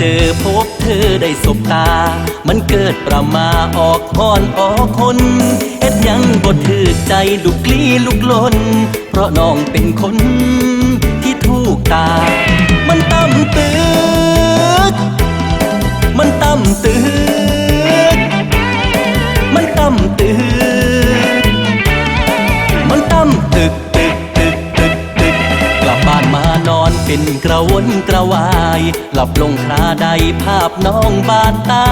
จอพบเธอได้สบตา มันเกิดประมาออกอ่อนออกคน เอ็ดยังบ่ถือใจลุกลี้ลุกลน เพราะน้องเป็นคนที่ถูกตา มันตั้มตึกมันตั้มตึก เป็นกระวนกระวาย หลับลงคราใดภาพน้องบาดตา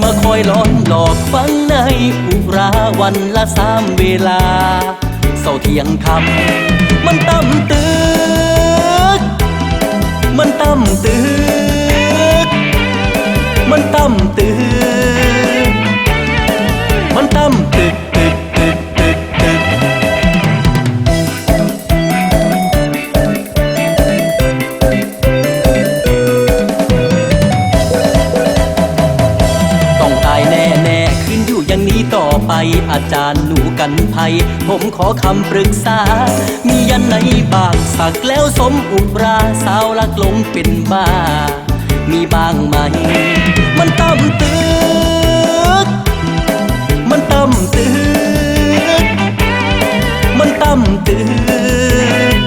มาคอยล้อนหลอกฟังในอุราวันละสามเวลา เสาเที่ยงคำมันตั้มตึก มันตั้มตึก มันตั้มตึก อไปอาจารย์หนูกันภัย ผมขอคำปรึกษา มียันไหนบางสักแล้วสมอุปราสาวลักหลงเป็นบ้า มีบ้างไหม มันต่ำตึก มันต่ำตึก มันต่ำตึก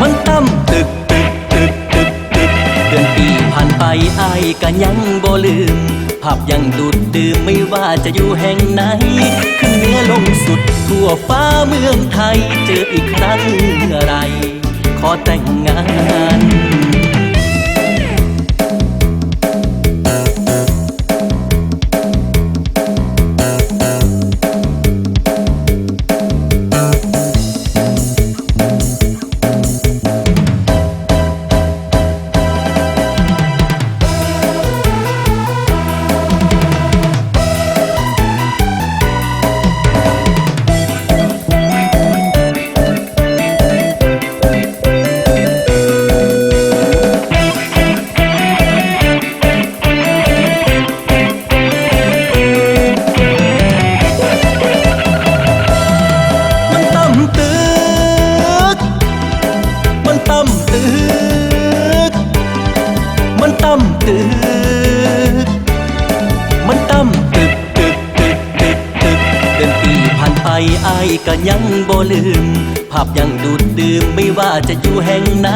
มันต่ำตึกตึกตึกตึกตึกเดือนปีผ่านไปอายก็ยังบ่ลืม ภาพยังดูดดื่มไม่ว่าจะอยู่แห่งไหน ขึ้นเหนือลงสุดทั่วฟ้าเมืองไทย เจออีกครั้งเมื่อไร ขอแต่งงาน ตึก มันตั้มตึกตึกตึกตึกตึกเดือนปีผ่านไปอายก็ยังบ่ลืม ภาพยังดูดดื่มไม่ว่าจะอยู่แห่งไหน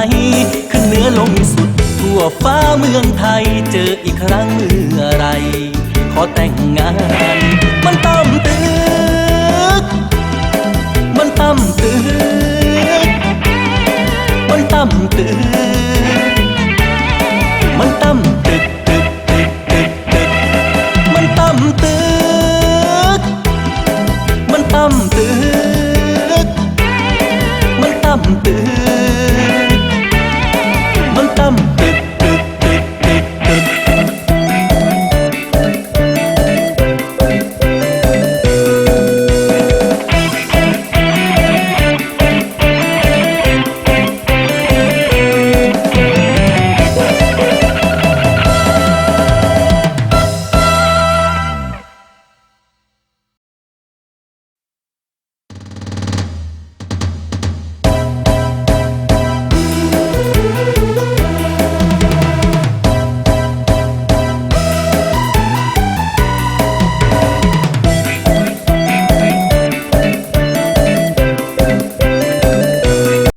ขึ้นเหนือลงสุด ทั่วฟ้าเมืองไทย เจออีกครั้งเมื่อไร ขอแต่งงาน